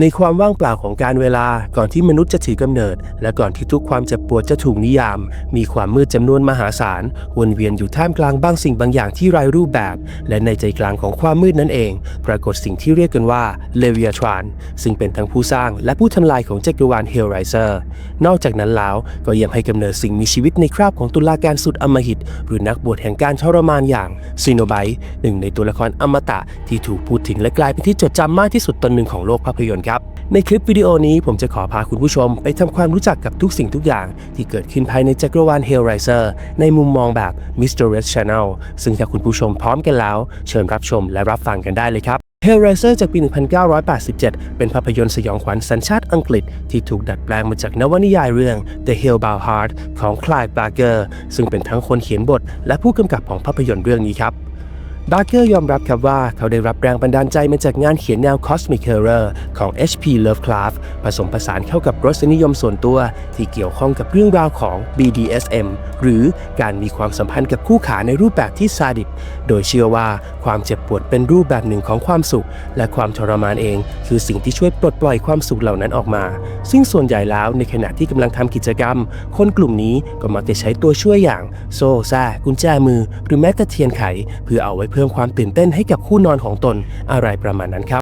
ในความว่างเปล่าของการเวลาก่อนที่มนุษย์จะถือกำเนิด และก่อนที่ทุกความเจ็บปวดจะถูกนิยาม มีความมืดจำนวนมหาศาลวนเวียนอยู่ท่ามกลางบางสิ่งบางอย่างที่ไร้รูปแบบ และในใจกลางของความมืดนั่นเอง ปรากฏสิ่งที่เรียกกันว่าเลเวียทรานซึ่งเป็นทั้งผู้สร้างและผู้ทำลายของจักรวาลเฮลไรเซอร์นอกจากนั้นแล้วก็ยังให้กำเนิดสิ่งมีชีวิตในคราบของตุลาการสุดอมหิต หรือนักบวชแห่งการทรมานอย่างซีโนไบต์หนึ่งในตัวละครอมตะที่ถูกพูดถึงและกลายเป็นที่จดจำมากที่สุดตนหนึ่งของโลกภาพยนตร์ครับในคลิปวิดีโอนี้ผมจะขอพาคุณผู้ชมไปทำความรู้จักกับทุกสิ่งทุกอย่าง ที่เกิดขึ้นภายในจักรวาล Hellraiser ในมุมมองแบบ Mr. Red Channel ซึ่งถ้าคุณผู้ชมพร้อมกันแล้ว เชิญรับชมและรับฟังกันได้เลยครับ Hellraiser จากปี 1987 เป็นภาพยนตร์สยองขวัญสัญชาติอังกฤษ ที่ถูกดัดแปลงมาจากนวนิยายเรื่อง The Hellbound Heart ของ Clive Barker ซึ่งเป็นทั้งคนเขียนบท และผู้กำกับของภาพยนตร์เรื่องนี้ครับ บาร์เกอร์ยอมรับครับว่าเขาได้รับแรงบันดาลใจมาจากงานเขียนแนว Cosmic Horror ของ H.P. Lovecraft ผสมผสานเข้ากับรสนิยมส่วนตัว ที่เกี่ยวข้องกับเรื่องราวของ BDSM หรือการมีความสัมพันธ์กับคู่ขาในรูปแบบที่ซาดิสโดยเชื่อว่าความเจ็บปวดเป็นรูปแบบหนึ่งของความสุข และความทรมานเอง คือสิ่งที่ช่วยปลดปล่อยความสุขเหล่านั้นออกมา ซึ่งส่วนใหญ่แล้วในขณะที่กำลังทำกิจกรรม คนกลุ่มนี้ก็มักจะใช้ตัวช่วยอย่าง โซ่แซ่กุญแจมือ หรือแม้แต่เทียนไข เพื่อเอาไว้เพิ่มความตื่นเต้นให้กับคู่นอนของตนอะไรประมาณนั้นครับ